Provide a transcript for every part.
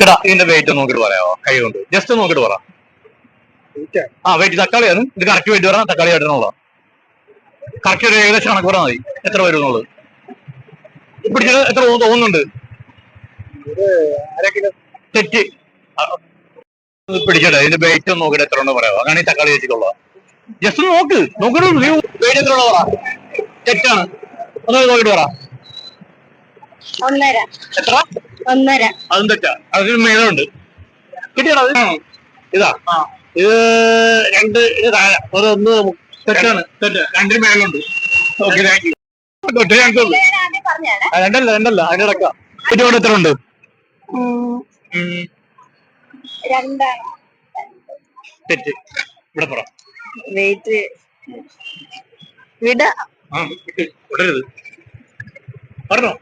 ചേട്ടാ ഇതിന്റെ വെയിറ്റ് നോക്കിട്ട് പറയാമോ കൈ കൊണ്ട് ജസ്റ്റ് നോക്കിട്ട് പറ. ആ വെയിറ്റ് തക്കാളിയാണ് ഇത് കറക്റ്റ് വെയിറ്റ് പറഞ്ഞാൽ തക്കാളി ആയിട്ടുള്ള കറക്റ്റ് ഒരു ഏകദേശം കണക്ക് പറഞ്ഞാൽ മതി. എത്ര വരും എന്നുള്ളത്. പിടിച്ചത് എത്ര തോന്നു- തോന്നുന്നുണ്ട്? തെറ്റ്. പിടിച്ചട്ടെ ഇതിന്റെ വെയിറ്റ് ഒന്ന് നോക്കിട്ട് എത്ര ഉണ്ടോ പറയാമോ അങ്ങനെ ഈ തക്കാളി വെച്ചിട്ടുള്ള ജസ്റ്റ് നോക്ക്. നോക്കിട്ട് വെയിറ്റ് എത്ര ഉണ്ടോ പറ. തെറ്റാണ്. ഒന്ന് നോക്കിട്ട് പറ. എത്ര? ഒന്നര. അതും തെറ്റാ. അതിന് മേലുണ്ട് കിട്ടിയടാ ഇത്. ഇതാ ഇത് രണ്ട് ഇത് താഴെ. ഒരു ഒന്ന് തെറ്റാണ്. തെറ്റ്. രണ്ടിന് മേലുണ്ട് ഓക്കെ താങ്ക് യു രണ്ടല്ല രണ്ടല്ല. അതിന്റെ ഇടക്ക കുട്ടിയോട് എത്ര ഉണ്ട്? രണ്ടാണ്. തെറ്റ്. ഇവിടെ പറ. വെയിറ്റ്. വിട. ആ കിട്ടി വിടരുത്. പറഞ്ഞോ.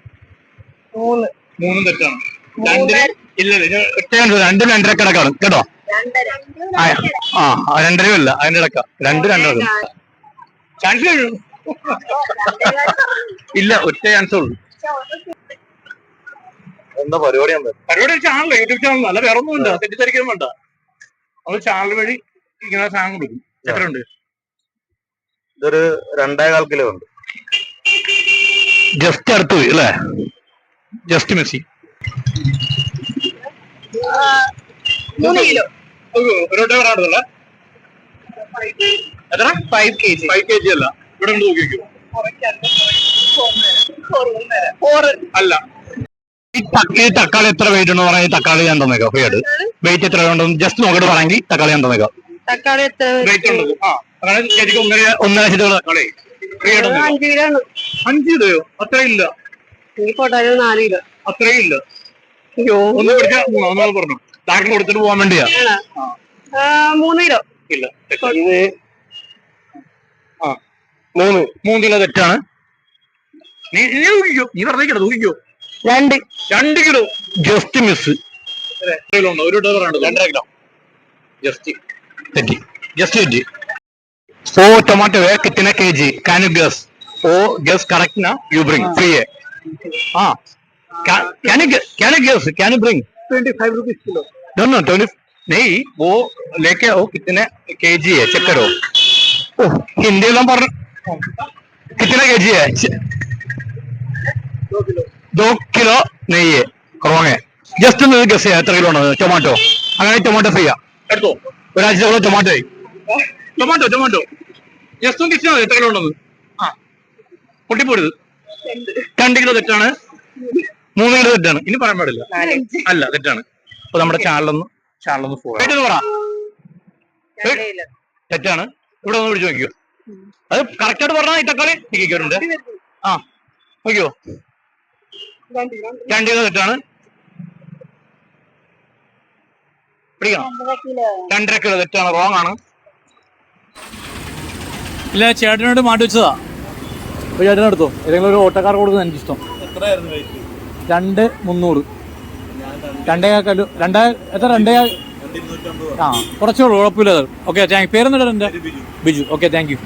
മൂന്ന്. മൂന്നും തെറ്റാണ്. രണ്ടിന് ഇല്ല ഇല്ല ഒറ്റ രണ്ടും രണ്ടര കിടക്കാണ്. കേട്ടോ? രണ്ടര ആ ആ, ആ രണ്ടരയും അല്ല അതിന്റെ ഇടക്ക രണ്ട് രണ്ടര ചാൻസ് കഴിഞ്ഞു ഇല്ല ഒറ്റ ചാൻസ് ഉള്ളൂ. എന്താ പരിപാടി എന്താ? പരിപാടി ചാനൽ യൂട്യൂബ് ചാനൽ അല്ല വേറെ ഒന്നും ഇല്ല. തെറ്റിദ്ധരിക്കാൻ വേണ്ട നമ്മൾ ചാനൽ വഴി ഇങ്ങനെ സാധനം കൊടുക്കും. എത്ര ഉണ്ട് ഇതൊരു രണ്ടേകാൽ കിലോ ഉണ്ട്. ജസ്റ്റ് അടുത്ത് പോയി അല്ലേ? Just messy. മൂന്ന് കിലോ. എത്ര five K G five K G അല്ല. ഇവിടെ ഉണ്ട് നോക്കി വെക്കൂ. അല്ല. ഈ തക്കാളി എത്ര വെയിറ്റ് ഉണ്ടെന്ന് പറഞ്ഞാൽ തക്കാളി ഞാൻ തന്നേക്കാം. ഫ്രീ ആയിട്ട് വെയിറ്റ് എത്ര ഉണ്ടെന്ന് ജസ്റ്റ് നോക്കിട്ട് പറയെങ്കിൽ തക്കാളി ഞാൻ തന്നേക്കാം. തക്കാളി എത്ര വെയിറ്റ് ഉണ്ട്? ആ അങ്ങനെ ശരിക്കും ഒന്നര ഒന്നര ലക്ഷത്തി തക്കാളി. ഫ്രീ ആയിട്ട്. അഞ്ച് കിലോ അത്ര ഇല്ല ഈ പൊട്ടാറ്റോ നാല് കിലോ അത്രേ കിലോ അയ്യോ. ഒന്ന് പിടിച്ചാ മൂന്നാമത് പറഞ്ഞു. ഡാക്ടർ കൊടുത്തിട്ട് പോകാൻ വേണ്ടിയാ. മൂന്ന് കിലോ. ഇല്ല ആ മൂന്ന്. മൂന്ന് കിലോ തെറ്റാണ്. നീ നീ ഊഹിക്കോ. നീ വെറുതെ ഊഹിക്കോ. രണ്ട്. രണ്ട് കിലോ. ജസ്റ്റ് മിസ് കിലോ ഉണ്ടോ ഒരു കിലോ പറയണ്ടോ. രണ്ടര കിലോ. ജസ്റ്റ് തെറ്റി. ജസ്റ്റ് തെറ്റി. So tomato, eh, kitna kg? Can you guess? Oh, guess correct na? You bring. Free है हाँ can you can you guess can you bring twenty five rupees kilo no no twenty नहीं वो लेके आओ कितने KG है check करो ओह हिंदी में पर कितने केजी है दो किलो दो किलो नहीं है റോങ് ജസ്റ്റ് ഒന്ന് ഗസ് ചെയ്യാം എത്ര കിലോ ഉണ്ട് ടൊമാറ്റോ അങ്ങനെ ടൊമാറ്റോ ഫ്രീയാ എടുത്തോ ഒരാഴ്ചയോളം ടൊമാറ്റോ ആയി ടൊമാറ്റോ ടൊമാറ്റോ ജസ്റ്റ് ഒന്ന് ഗസ് എത്ര കിലോ ഉണ്ടെന്ന് ആ പൊട്ടിപ്പോരുത് രണ്ട് കിലോ തെറ്റാണ്? മൂന്ന് കിലോ തെറ്റാണ്. ഇനി പറയാൻ പാടില്ല. അല്ല തെറ്റാണ്. അപ്പൊ നമ്മുടെ ചാനലൊന്ന് ചാനലൊന്ന് പോകാം പറ. തെറ്റാണ്. ഇവിടെ ഒന്ന് പിടിച്ചു നോക്കിയോ അത് കറക്റ്റ് ആയിട്ട് പറഞ്ഞാൽ ഈ തക്കാളി നിൽക്കുന്നുണ്ട് ആ നോക്കിയോ രണ്ട് കിലോ തെറ്റാണ്. പിടിക്കണം? രണ്ടര കിലോ തെറ്റാണ്. റോങ് ആണ്. ഇല്ല ചേട്ടനോട് മാറ്റി വെച്ചതാ. അപ്പോൾ ചേട്ടൻ എടുത്തോ? ഏതെങ്കിലും ഒരു ഓട്ടക്കാർ കൊടുക്കുന്ന എനിക്കിഷ്ടം രണ്ട് മുന്നൂറ്. രണ്ടേ കല്ലു രണ്ടേ എത്ര? രണ്ടേ ആ കുറച്ചേ കുറച്ചുള്ളൂ കുഴപ്പമില്ല ഓക്കെ താങ്ക് പേരെന്നിട്ട് എന്റെ ബിജു. Okay thank you